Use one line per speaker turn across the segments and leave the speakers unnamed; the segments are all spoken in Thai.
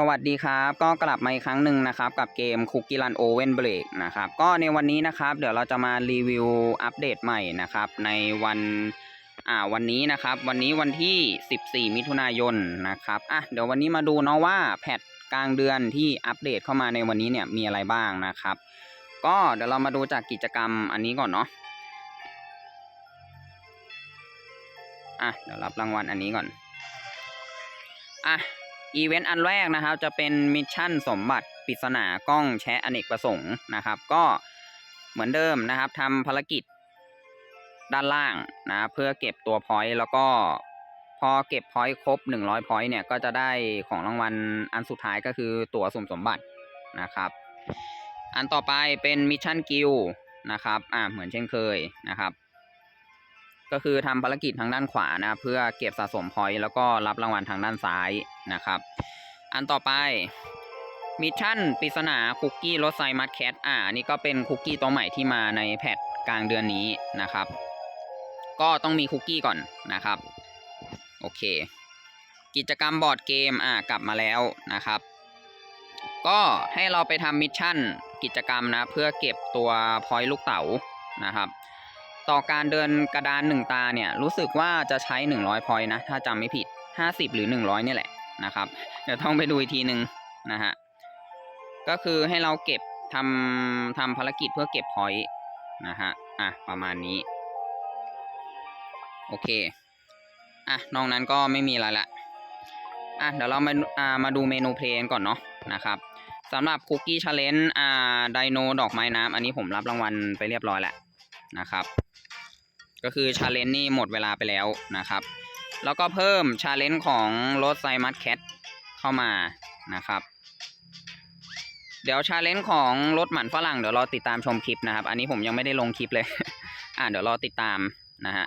สวัสดีครับ ก็กลับมาอีกครั้งหนึ่งนะครับ กับเกม Cookie Run Oven Break นะครับก็ในวันนี้นะครับ เดี๋ยวเราจะมารีวิวอัปเดตใหม่นะครับ ในวันอ่าวันนี้นะครับ วันนี้วันที่ 14 มิถุนายนนะครับอะเดี๋ยววันนี้มาดูเนาะว่าแพทกลางเดือนที่อัปเดตเข้ามาในวันนี้เนี่ยมีอะไรบ้างนะครับ ก็เดี๋ยวเรามาดูจากกิจกรรมอันนี้ก่อนเนาะอะเดี๋ยวรับรางวัลอันนี้ก่อนอะ อีเวนต์อันแรกนะครับ จะเป็นมิชชั่นสมบัติปริศนากล้องแชะอเนกประสงค์นะครับ ก็เหมือนเดิมนะครับทำภารกิจด้านล่างนะเพื่อเก็บตัวพอยต์แล้วก็พอเก็บพอยต์ครบ 100พอยต์เนี่ยก็จะได้ของรางวัลอันสุดท้ายก็คือตั๋วสุ่มสมบัตินะครับ อันต่อไปเป็นมิชชั่นกิลนะครับอ่าเหมือนเช่นเคยนะครับ ก็คือทำภารกิจทางด้านขวานะเพื่อเก็บสะสมพอยต์แล้วก็รับรางวัลทางด้านซ้าย นะครับ อันต่อไปมิชชั่นปริศนาคุกกี้รถไซมัดแคทอ่านนี้ก็เป็นคุกกี้ตัวใหม่ที่มาในแพทกลางเดือนนี้นะครับ ก็ต้องมีคุกกี้ก่อนนะครับ โอเค กิจกรรมบอร์ดเกมอ่ากลับมาแล้วนะครับ ก็ให้เราไปทำมิชชั่นกิจกรรมนะ เพื่อเก็บตัวพอยต์ลูกเต๋านะครับ ต่อการเดินกระดานหนึ่งตาเนี่ย รู้สึกว่าจะใช้ 100พอยต์นะ ถ้าจำไม่ผิด 50 หรือ 100 เนี่ยแหละ นะครับเดี๋ยวต้องไปดูอีกทีหนึ่งนะฮะก็คือให้เราเก็บทำทำภารกิจเพื่อเก็บพอยต์นะฮะอะประมาณนี้ โอเคอะนอกนั้นก็ไม่มีอะไรละอะเดี๋ยวเรามาอ่ามาดูเมนูเพลงก่อนเนาะนะครับสำหรับคุกกี้ชาเลนจ์อ่าไดโนดอกไม้น้ำอันนี้ผมรับรางวัลไปเรียบร้อยแล้วนะครับ ก็คือชาเลนจ์นี่หมดเวลาไปแล้วนะครับ แล้วก็เพิ่มชาเลนจ์ของรถไซมัสแคทเข้ามานะครับ เดี๋ยวชาเลนจ์ของรถหมันฝรั่งเดี๋ยวรอติดตามชมคลิปนะครับ อันนี้ผมยังไม่ได้ลงคลิปเลย อ่าเดี๋ยวรอติดตามนะฮะ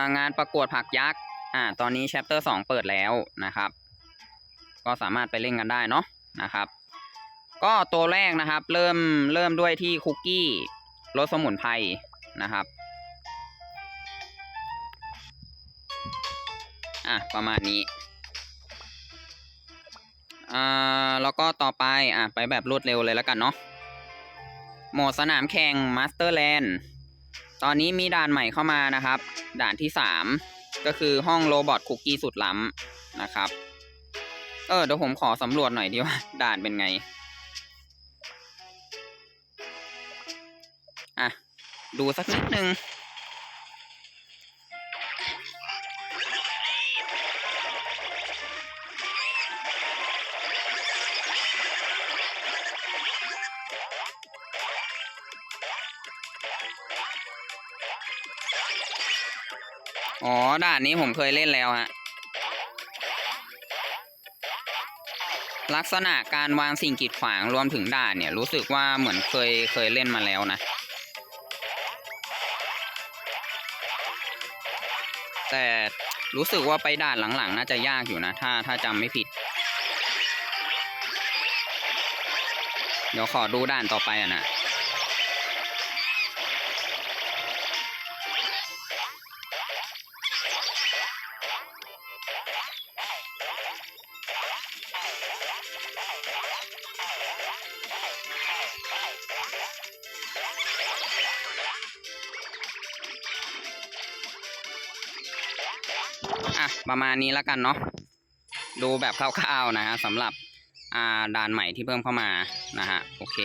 างานประกวดผักยักษ์อ่าตอนนี้แชปเตอร์สองเปิดแล้วนะครับ ก็สามารถไปเล่นกันได้เนาะนะครับ ก็ตัวแรกนะครับ เริ่มเริ่มด้วยที่คุกกี้รสสมุนไพรนะครับ อะประมาณนี้อ่าแล้วก็ต่อไปอะไปแบบรวดเร็วเลยแล้วกันเนาะโหมดสนามแข่งมาสเตอร์แลนด์ตอนนี้มีด่านใหม่เข้ามานะครับ ด่านที่สามก็คือห้องโรบอทคุกกี้สุดล้ำนะครับ เออเดี๋ยวผมขอสำรวจหน่อยดีว่า ด่านเป็นไง อะ ดูสักนิดนึง อ๋อ ด่านนี้ผมเคยเล่นแล้วฮะ ลักษณะการวางสิ่งกีดขวางรวมถึงด่านเนี่ย รู้สึกว่าเหมือนเคยเคยเล่นมาแล้วนะ แต่รู้สึกว่าไปด่านหลังๆ น่าจะยากอยู่นะ ถ้าถ้าจำไม่ผิด เดี๋ยวขอดูด่านต่อไปอะนะ ประมาณนี้แล้วกันเนาะดูแบบคร่าวๆนะฮะสำหรับอ่าด่านใหม่ที่เพิ่มเข้ามานะฮะโอเค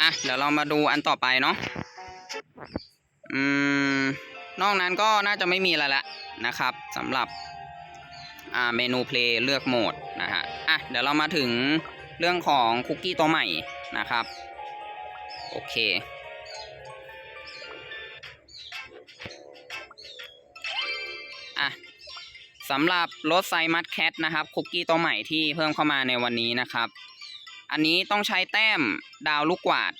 อะเดี๋ยวเรามาดูอันต่อไปเนาะอืมนอกนั้นก็น่าจะไม่มีอะไรละนะครับสำหรับอ่าเมนูเพลย์เลือกโหมดนะฮะอะเดี๋ยวเรามาถึงเรื่องของคุกกี้ตัวใหม่นะครับ โอเค สำหรับรถไซมัสแคทนะครับคุกกี้ตัวใหม่ที่เพิ่มเข้ามาในวันนี้นะครับ อันนี้ต้องใช้แต้มดาวลูกกวาด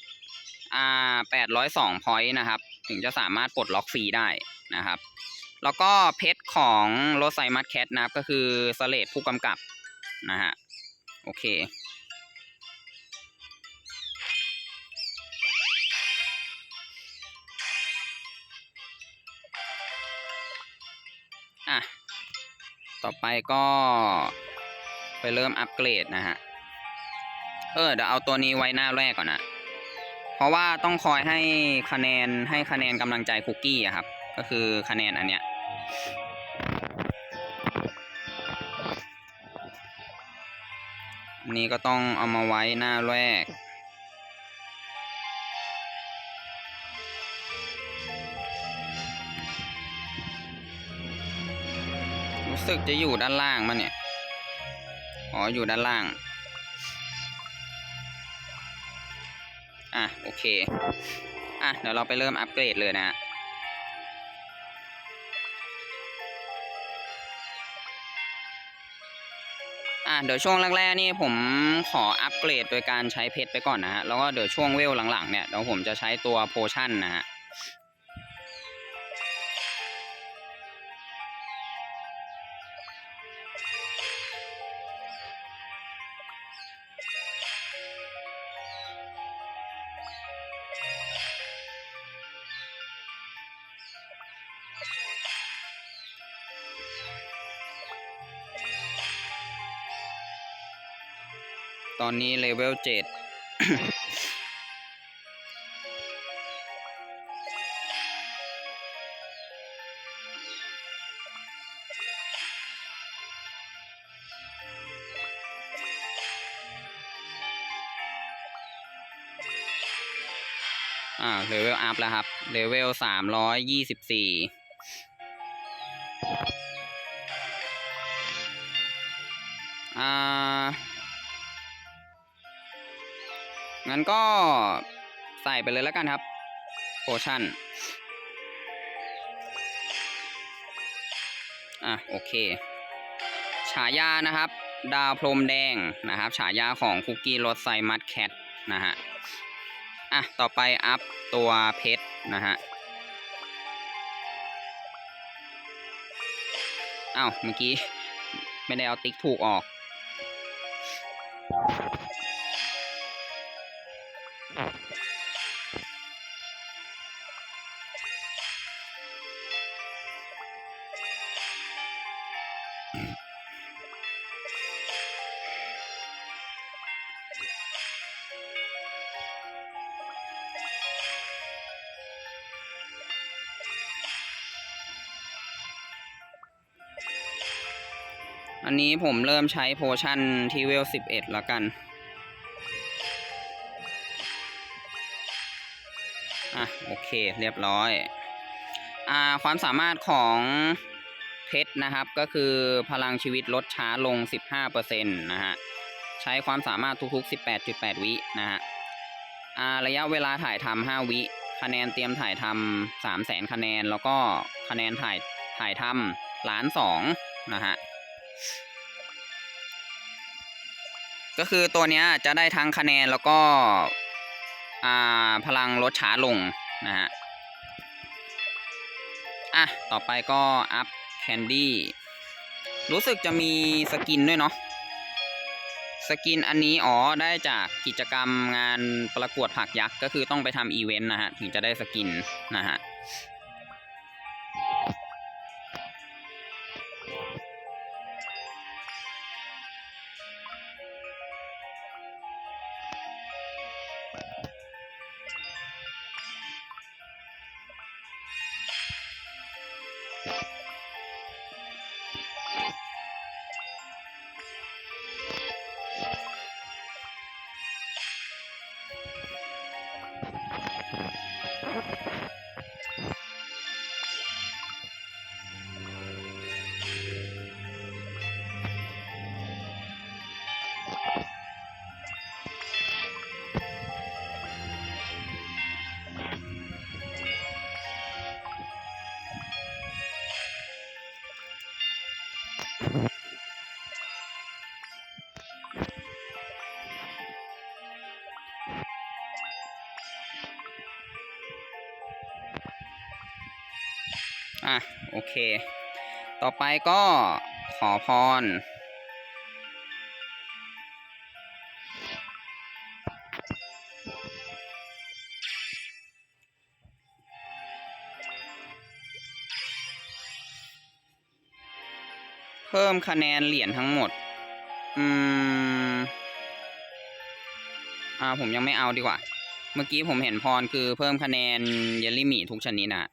อ่าแปดร้อยสองพอยต์นะครับ ถึงจะสามารถปลดล็อกฟรีได้นะครับ แล้วก็เพชรของรถไซมัสแคทนะครับก็คือสเลดผู้กำกับนะฮะโอเค ต่อไปก็ไปเริ่มอัปเกรดนะฮะ เออเดี๋ยวเอาตัวนี้ไว้หน้าแรกก่อนนะ เพราะว่าต้องคอยให้คะแนนให้คะแนนกำลังใจคุกกี้อะครับ ก็คือคะแนนอันเนี้ยอันนี้ก็ต้องเอามาไว้หน้าแรก สึกจะอยู่ด้านล่างมันเนี่ย อ๋อ อยู่ด้านล่าง อะ โอเค อะ เดี๋ยวเราไปเริ่มอัปเกรดเลยนะฮะอะเดี๋ยวช่วงแรกๆนี่ผมขออัปเกรดโดยการใช้เพชรไปก่อนนะฮะ แล้วก็เดี๋ยวช่วงเวลหลังๆเนี่ยเดี๋ยวผมจะใช้ตัวโพชั่นนะฮะ อนนี้เลเวลเจ็ดอ่าเลเวลอัพแล้วครับเลเวลสามร้อยยี่สิบสี่อ่า งั้นก็ใส่ไปเลยแล้วกันครับโพชั่นอะโอเค ฉายานะครับ ดาวพรมแดงนะครับ ฉายาของคุกกี้รสไซมัสแคทนะฮะอะต่อไปอัพตัวเพชรนะฮะอ้าวเมื่อกี้ ไม่ได้เอาติ๊กถูกออก อันนี้ผมเริ่มใช้โพชั่นที่เวลสิบเอ็ดแล้วกัน อะ โอเค เรียบร้อย อ่า ความสามารถของเพชรนะครับ ก็คือพลังชีวิตลดช้าลง 15%นะฮะ ใช้ความสามารถทุกๆ 18.8 วินะฮะ อ่า ระยะเวลาถ่ายทำ5วิ คะแนนเตรียมถ่ายทำ3 0 0แสนคะแนน แล้วก็คะแนนถ่ายถ่ายทำล้านสองนะฮะ ก็คือตัวเนี้ยจะได้ทั้งคะแนนแล้วก็อ่าพลังลดช้าลงนะฮะ อะ ต่อไปก็อัพแคนดี้ รู้สึกจะมีสกินด้วยเนาะ สกินอันนี้อ๋อได้จากกิจกรรมงานประกวดผักยักษ์ ก็คือต้องไปทำอีเวนต์นะฮะ ถึงจะได้สกินนะฮะ อะโอเค ต่อไปก็ขอพร เพิ่มคะแนนเหรียญทั้งหมด อืม อ่าผมยังไม่เอาดีกว่า เมื่อกี้ผมเห็นพรคือเพิ่มคะแนนเยลลี่หมี่ทุกชนิดนะ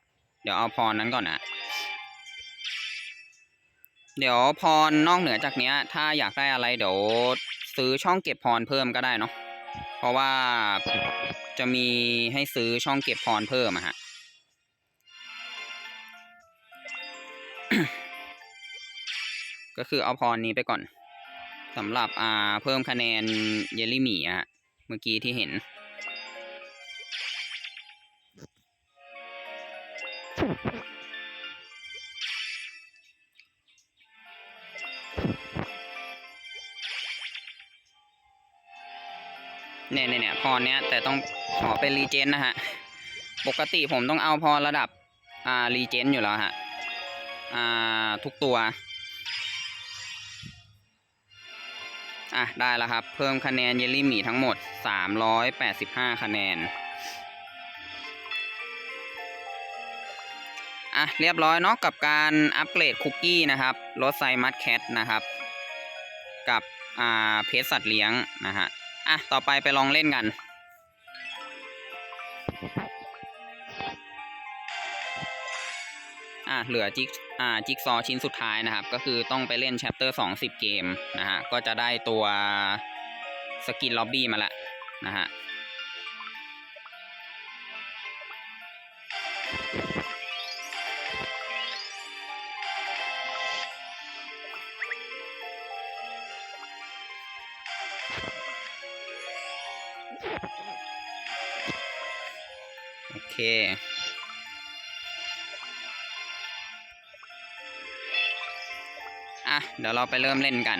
เดี๋ยวเอาพรนั้นก่อนนะเดี๋ยวพรนอกเหนือจากเนี้ย ถ้าอยากได้อะไรเดี๋ยวซื้อช่องเก็บพรเพิ่มก็ได้เนาะเพราะว่าจะมีให้ซื้อช่องเก็บพรเพิ่มอะฮะก็คือเอาพรนี้ไปก่อนสำหรับอ่าเพิ่มคะแนนเยลลี่หมี่อะฮะเมื่อกี้ที่เห็น พรเนี้ยแต่ต้องขอเป็นรีเจนนะฮะ ปกติผมต้องเอาพรระดับอ่ารีเจนอยู่แล้วฮะ อ่าทุกตัว อะได้แล้วครับ เพิ่มคะแนนเยลลี่หมีทั้งหมด 385 คะแนน อะเรียบร้อยเนาะกับการอัปเกรดคุกกี้นะครับรสไซมัสแคทนะครับ กับอ่าเพชรสัตว์เลี้ยงนะฮะ อะ ต่อไปไปลองเล่นกัน อะ เหลือจิกอ่าจิกซอว์ชิ้นสุดท้ายนะครับ ก็คือต้องไปเล่น chapter 2 10เกมนะฮะ ก็จะได้ตัวสกินล็อบบี้มาละนะฮะ เค อะ เดี๋ยวเราไปเริ่มเล่นกัน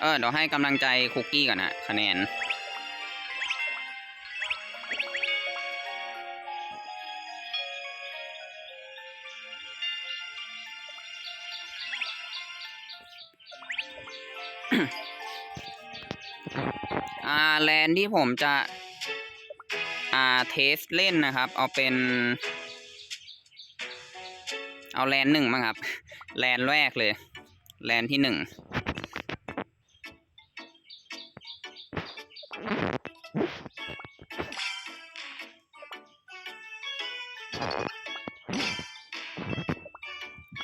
เออ เดี๋ยวให้กำลังใจคุกกี้ก่อนนะคะแนนอ่าแลนที่ผมจะ อ่าเทสเล่นนะครับ เอาเป็น เอาแลนหนึ่งมั้งครับ แลนแรกเลย แลนที่หนึ่ง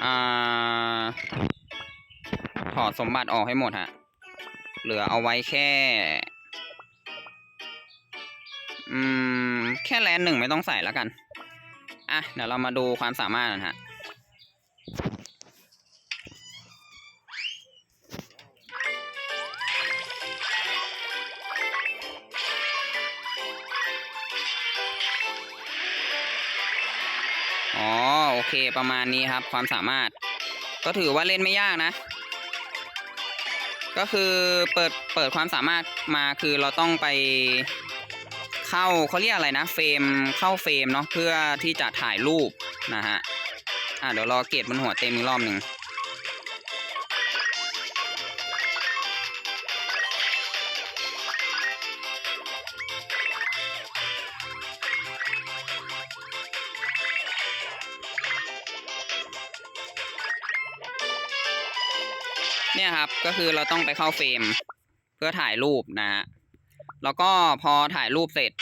อ่าถอดสมบัติออกให้หมดฮะ เหลือเอาไว้แค่ ค่แลนหนึ่งไม่ต้องใส่แล้วกัน อะ เดี๋ยวเรามาดูความสามารถกันฮะ อ๋อ โอเค ประมาณนี้ครับ ความสามารถ ก็ถือว่าเล่นไม่ยากนะ ก็คือเปิด เปิดความสามารถมาคือเราต้องไป เข้าเขาเรียกอะไรนะ เฟรมเข้าเฟรมเนาะเพื่อที่จะถ่ายรูปนะฮะอะเดี๋ยวรอเกตมันหัวเต็มอีกรอบหนึ่งเนี่ยครับก็คือเราต้องไปเข้าเฟรมเพื่อถ่ายรูปนะฮะ แล้วก็พอถ่ายรูปเสร็จ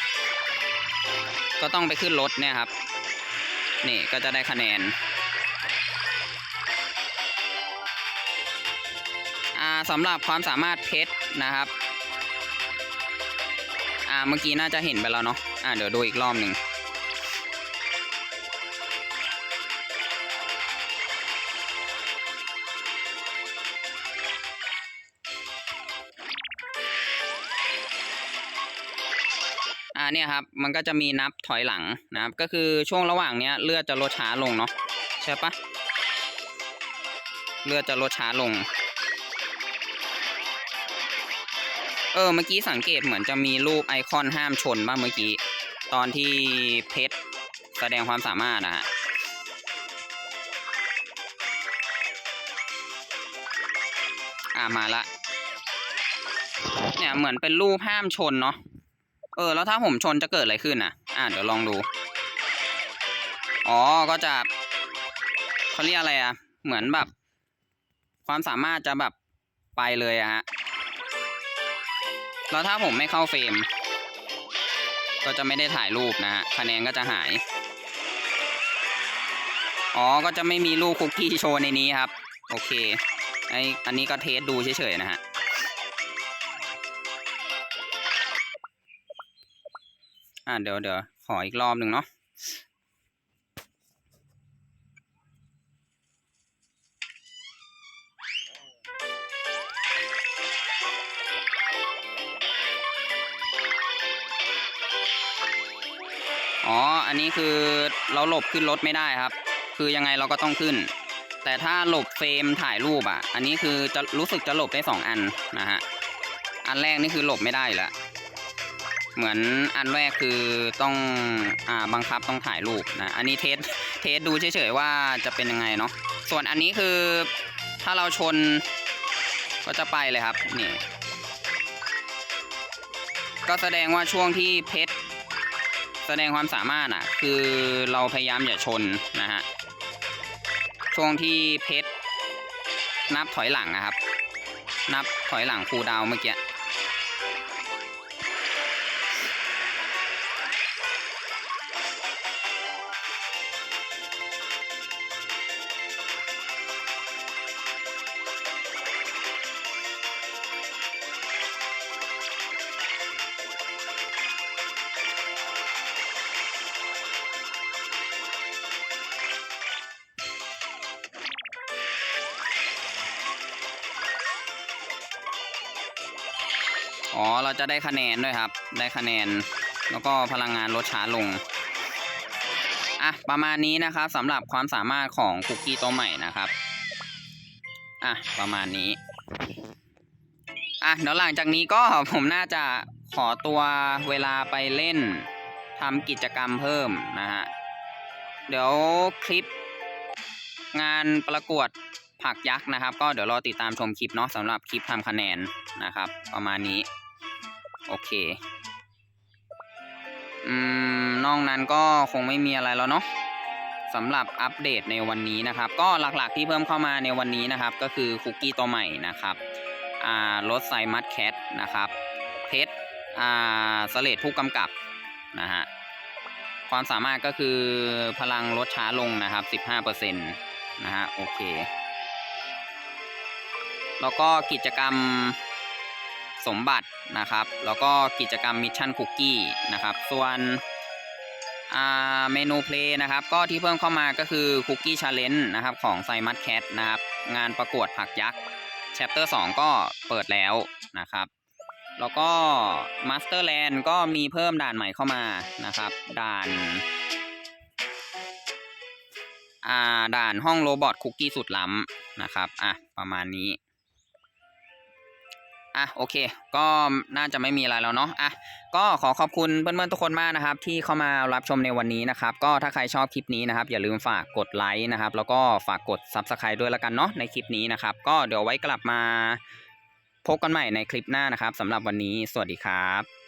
ก็ต้องไปขึ้นรถเนี่ยครับ นี่ก็จะได้คะแนนอ่าสำหรับความสามารถเพชรนะครับอ่าเมื่อกี้น่าจะเห็นไปแล้วเนาะอ่าเดี๋ยวดูอีกรอบหนึ่ง เนี่ยครับมันก็จะมีนับถอยหลังนะครับ ก็คือช่วงระหว่างเนี้ยเลือดจะลดช้าลงเนาะใช่ปะเลือดจะลดช้าลง เออเมื่อกี้สังเกตเหมือนจะมีรูปไอคอนห้ามชนบ้างเมื่อกี้ ตอนที่เพชรแสดงความสามารถนะฮะอ่ามาละเนี่ยเหมือนเป็นรูปห้ามชนเนาะ เออ แล้วถ้าผมชนจะเกิดอะไรขึ้นอะ อ่าเดี๋ยวลองดู อ๋อ ก็จะเขาเรียกอะไรอะ เหมือนแบบ ความสามารถจะแบบไปเลยอะฮะ แล้วถ้าผมไม่เข้าเฟรม ก็จะไม่ได้ถ่ายรูปนะฮะ คะแนนก็จะหาย อ๋อ ก็จะไม่มีลูกคุกกี้โชว์ในนี้ครับ โอเค ไออันนี้ก็เทสดูเฉยๆนะฮะ เดี๋ยวเดี๋ยวขออีกรอบหนึ่งเนาะอ๋อ อันนี้คือเราหลบขึ้นรถไม่ได้ครับ คือยังไงเราก็ต้องขึ้น แต่ถ้าหลบเฟรมถ่ายรูปอะ อันนี้คือจะรู้สึกจะหลบได้สองอันนะฮะ อันแรกนี่คือหลบไม่ได้แล้ว เหมือนอันแรกคือต้องอ่าบังคับต้องถ่ายรูปนะอันนี้เทสเทสดูเฉยๆว่าจะเป็นยังไงเนาะส่วนอันนี้คือถ้าเราชนก็จะไปเลยครับนี่ก็แสดงว่าช่วงที่เพชรแสดงความสามารถอะคือเราพยายามอย่าชนนะฮะช่วงที่เพชรนับถอยหลังนะครับ นับถอยหลังคูดาวเมื่อกี้ เราจะได้คะแนนด้วยครับ ได้คะแนน แล้วก็พลังงานลดช้าลง อะ ประมาณนี้นะครับสำหรับความสามารถของคุกกี้ตัวใหม่นะครับ อะ ประมาณนี้ อะ เดี๋ยวหลังจากนี้ก็ผมน่าจะขอตัวเวลาไปเล่นทำกิจกรรมเพิ่มนะฮะ เดี๋ยวคลิปงานประกวดผักยักษ์นะครับ ก็เดี๋ยวรอติดตามชมคลิปเนาะสำหรับคลิปทำคะแนนนะครับ ประมาณนี้ โอเค อืม นอกนั้นก็คงไม่มีอะไรแล้วเนาะสำหรับอัปเดตในวันนี้นะครับ ก็หลักๆที่เพิ่มเข้ามาในวันนี้นะครับ ก็คือคุกกี้ตัวใหม่นะครับอ่ารถไซมัสแคทนะครับเพชรอ่าสเลดผู้กำกับนะฮะความสามารถก็คือพลังลดช้าลงนะครับ 15%นะฮะโอเค แล้วก็กิจกรรม สมบัตินะครับ แล้วก็กิจกรรมมิชชั่นคุกกี้นะครับ ส่วนเมนูเพลย์นะครับ ก็ที่เพิ่มเข้ามาก็คือคุกกี้ชาเลนจ์นะครับของไซมัสแคทนะครับ งานประกวดผักยักษ์แชปเตอร์2ก็เปิดแล้วนะครับ แล้วก็มาสเตอร์แลนด์ก็มีเพิ่มด่านใหม่เข้ามานะครับ ด่านด่านห้องโรบอทคุกกี้สุดล้ำนะครับ อะ ประมาณนี้ อะโอเค ก็น่าจะไม่มีอะไรแล้วเนาะอะก็ขอขอบคุณเพื่อนๆทุกคนมากนะครับ ที่เข้ามารับชมในวันนี้นะครับ ก็ถ้าใครชอบคลิปนี้นะครับ อย่าลืมฝากกดไลค์นะครับ แล้วก็ฝากกด Subscribe ด้วยละกันเนาะในคลิปนี้นะครับ ก็เดี๋ยวไว้กลับมาพบกันใหม่ในคลิปหน้านะครับสำหรับวันนี้ สวัสดีครับ